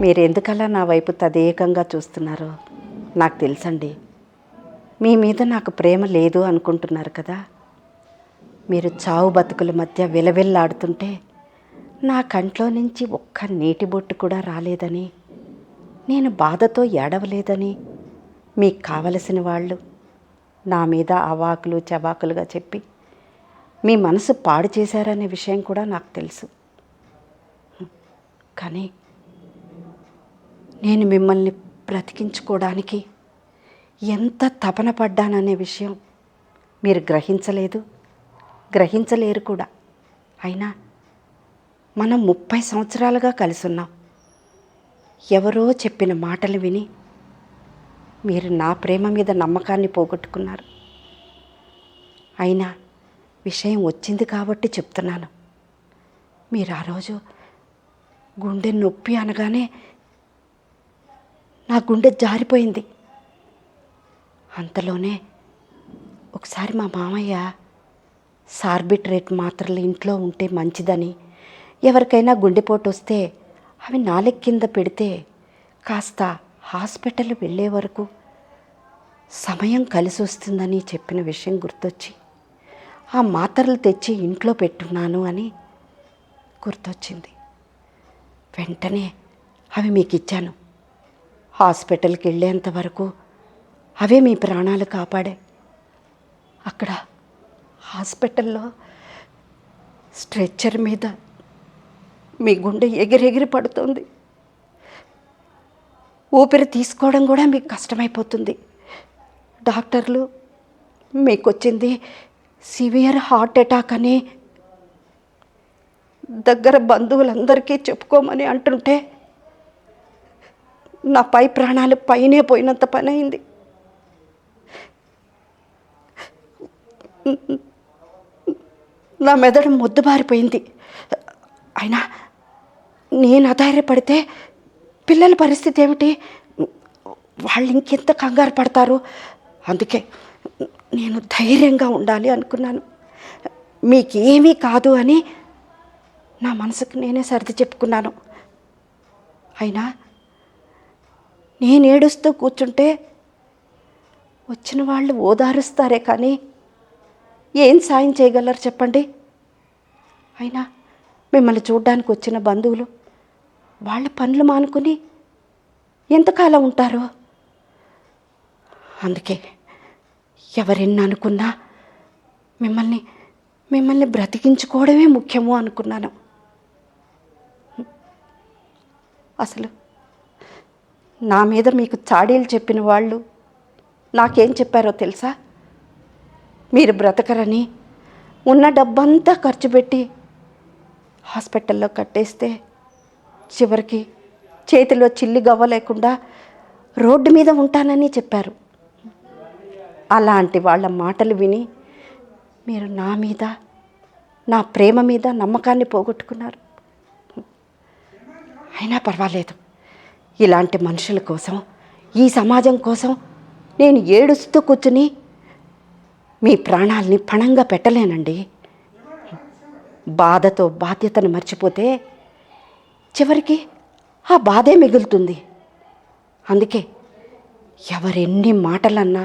మీరు ఎందుకలా నా వైపు తదేకంగా చూస్తున్నారు నాకు తెలుసండి. మీ మీద నాకు ప్రేమ లేదు అనుకుంటున్నారు కదా. మీరు చావు బతుకుల మధ్య విలవిల్లాడుతుంటే నా కంట్లో నుంచి ఒక్క నీటి బొట్టు కూడా రాలేదని నేను బాధతో ఏడవలేదని మీకు కావలసిన వాళ్ళు నా మీద అవాకులు చవాకులుగా చెప్పి మీ మనసు పాడు చేశారనే విషయం కూడా నాకు తెలుసు. కానీ నేను మిమ్మల్ని బ్రతికించుకోవడానికి ఎంత తపన పడ్డాననే విషయం మీరు గ్రహించలేదు. గ్రహించలేరు కూడా. అయినా మనం ముప్పై సంవత్సరాలుగా కలుసున్నాం. ఎవరో చెప్పిన మాటలు విని మీరు నా ప్రేమ మీద నమ్మకాన్ని పోగొట్టుకున్నారు. అయినా విషయం వచ్చింది కాబట్టి చెప్తున్నాను. మీరు ఆ రోజు గుండె నొప్పి అనగానే నా గుండె జారిపోయింది. అంతలోనే ఒకసారి మా మామయ్య సార్బిట్రేట్ మాత్రలు ఇంట్లో ఉంటే మంచిదని ఎవరికైనా గుండెపోటు వస్తే అవి నాలుగు కింద పెడితే కాస్త హాస్పిటల్ వెళ్ళే వరకు సమయం కలిసి వస్తుందని చెప్పిన విషయం గుర్తొచ్చి ఆ మాత్రలు తెచ్చి ఇంట్లో పెట్టున్నాను అని గుర్తొచ్చింది. వెంటనే అవి మీకు ఇచ్చాను హాస్పిటల్కి వెళ్ళేంత వరకు అవే మీ ప్రాణాలు కాపాడే. అక్కడ హాస్పిటల్లో స్ట్రెచ్చర్ మీద మీ గుండె ఎగిరెగిరి పడుతుంది. ఊపిరి తీసుకోవడం కూడా మీకు కష్టమైపోతుంది. డాక్టర్లు మీకు వచ్చింది సివియర్ హార్ట్ అటాక్ అని దగ్గర బంధువులందరికీ చెప్పుకోమని అంటుంటే నా పై ప్రాణాలు పైనే పోయినంత పని అయింది నా మెదడు మొద్దుబారిపోయింది. అయినా నేను అధైర్యపడితే పిల్లల పరిస్థితి ఏమిటి? వాళ్ళు ఇంకెంత కంగారు పడతారు? అందుకే నేను ధైర్యంగా ఉండాలి అనుకున్నాను. మీకేమీ కాదు అని నా మనసుకు నేనే సర్ది చెప్పుకున్నాను. అయినా నేను ఏడుస్తూ కూర్చుంటే వచ్చిన వాళ్ళు ఓదారుస్తారే కానీ ఏం సాయం చేయగలరు చెప్పండి? అయినా మిమ్మల్ని చూడ్డానికి వచ్చిన బంధువులు వాళ్ళ పనులు మానుకుని ఎంతకాలం ఉంటారు? అందుకే ఎవరెన్ని అనుకున్నా మిమ్మల్ని మిమ్మల్ని బ్రతికించుకోవడమే ముఖ్యము అనుకున్నాను. అసలు నా మీద మీకు చాడీలు చెప్పిన వాళ్ళు నాకేం చెప్పారో తెలుసా? మీరు బ్రతకరని ఉన్న డబ్బంతా ఖర్చు పెట్టి హాస్పిటల్లో కట్టేస్తే చివరికి చేతిలో చిల్లి గవ్వ లేకుండా రోడ్డు మీద ఉంటానని చెప్పారు. అలాంటి వాళ్ళ మాటలు విని మీరు నా మీద నా ప్రేమ మీద నమ్మకాన్ని పోగొట్టుకున్నారు. అయినా పర్వాలేదు. ఇలాంటి మనుషుల కోసం ఈ సమాజం కోసం నేను ఏడుస్తూ కూర్చుని మీ ప్రాణాల్ని పణంగా పెట్టలేనండి. బాధతో బాధ్యతను మర్చిపోతే చివరికి ఆ బాధే మిగులుతుంది. అందుకే ఎవరెన్ని మాటలన్నా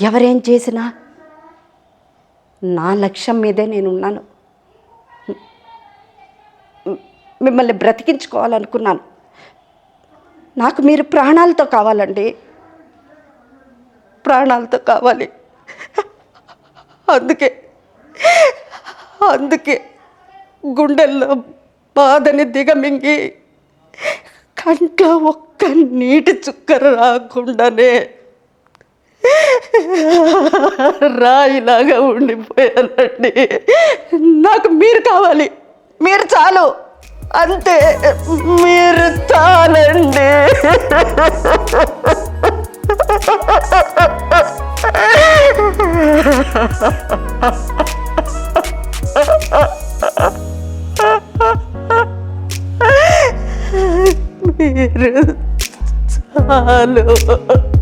ఎవరేం చేసినా నా లక్ష్యం మీదే నేను ఉన్నాను మిమ్మల్ని బ్రతికించుకోవాలనుకున్నాను. నాకు మీరు ప్రాణాలతో కావాలండి. ప్రాణాలతో కావాలి. అందుకే అందుకే గుండెల్లో బాధని దిగమింగి కంట్లో ఒక్క నీటి చుక్క రాకుండానే రాయిలాగా ఉండిపోయానండి నాకు మీరు కావాలి. మీరు చాలు. అంతే. మీరు చాలండి. మీరు చాలు.